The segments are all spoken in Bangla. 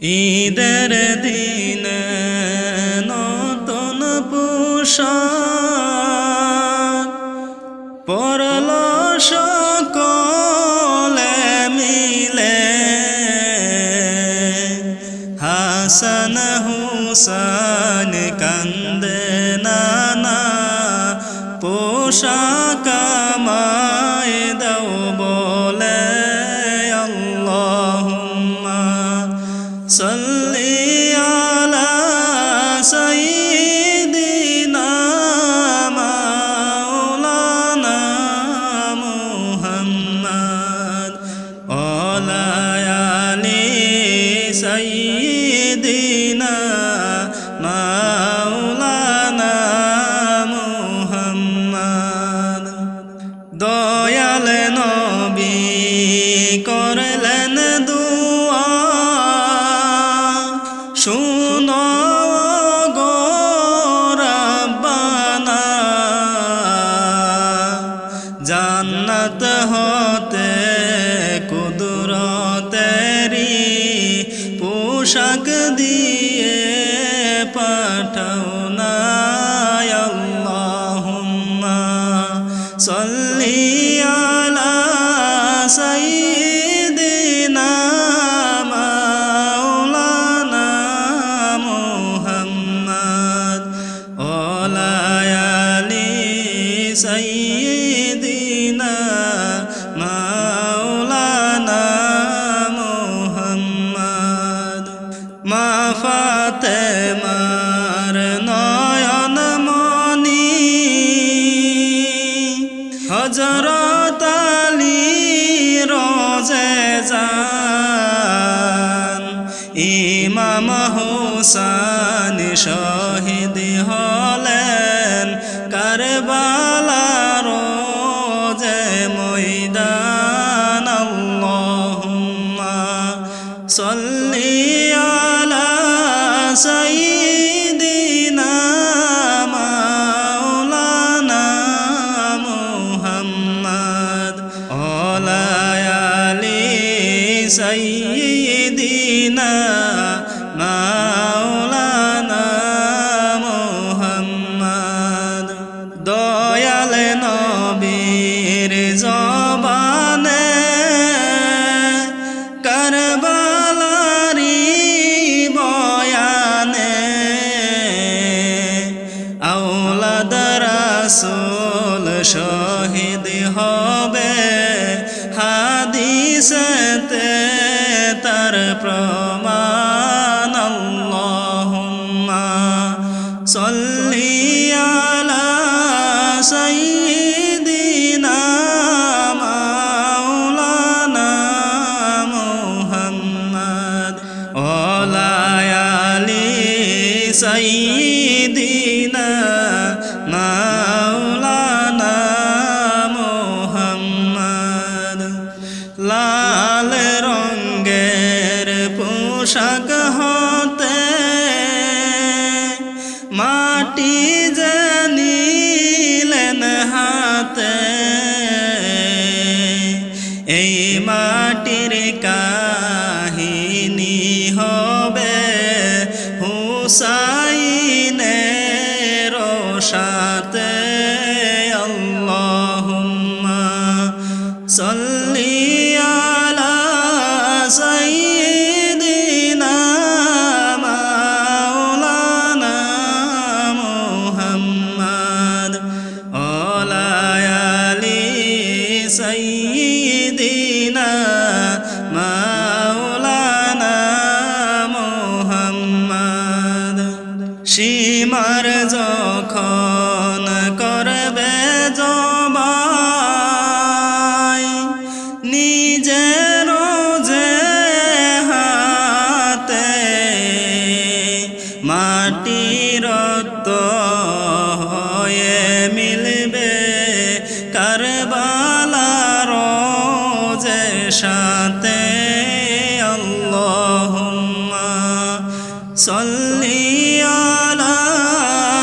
ঈদের দিন নতুন পোশাক পরল সকলে মিলে। হাসান হুসান কান্দে নানা পোশাক দয়াল নবী করলেন দুয়া। শুনো গো রাব্বানা জান্নাত হতে কুদরতেরি পোশাক দিয়ে পাঠাও। সাইয়্যিদিনা মাওলানা মুহাম্মদ। মা ফাতেমার নয়ন মনি হজরত আলী রোজে যান। ইমাম হোসান শহীদ হলেন ময়দান আল্লাহুম্মা সাল্লি আলা সাইয়্যিদিনা মাওলানা মুহাম্মদ ওয়ালা আলি সাইয়্যিদিনা মাওলানা মুহাম্মদ। দয়াল নবীর হাদিসতে তার প্রমাণ আল্লাহুম্মা সাল্লি আলা সাইয়্যিদিনা মাওলানা পোশাক হতে মাটি জানিলেন হাতে এই মাটির কাহিনী হবে হুসাইনের সাথে। আল্লাহুম্মা সাল্লি যখন করবে জবাই নিজের যে হাতে মাটির হয়ে মিলবে কারবালার যে সাথে। আল্লাহুম্মা সাল্লি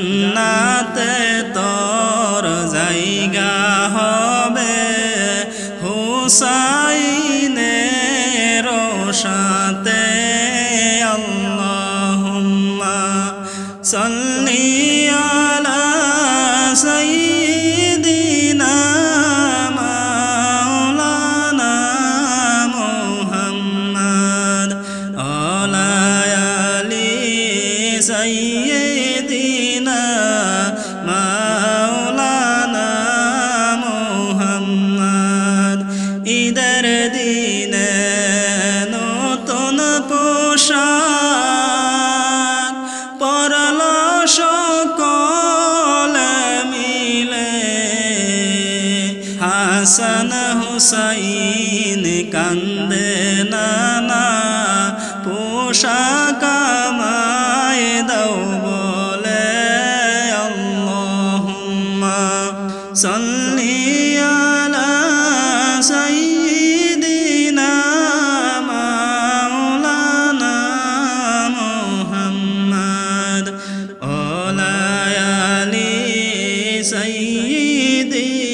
জান্নাতে তোর জায়গা হবে। হুসাইনের সাথে আল্লাহুম্মা সাল্লি আলা দিন কান্দে নানা পোশাক আমায় দাও বলে আল্লাহুম্মা সাল্লি আলা সাইয়্যিদিনা মাওলানা মুহাম্মদ ওয়া আলা আলি সাইয়্যিদিনা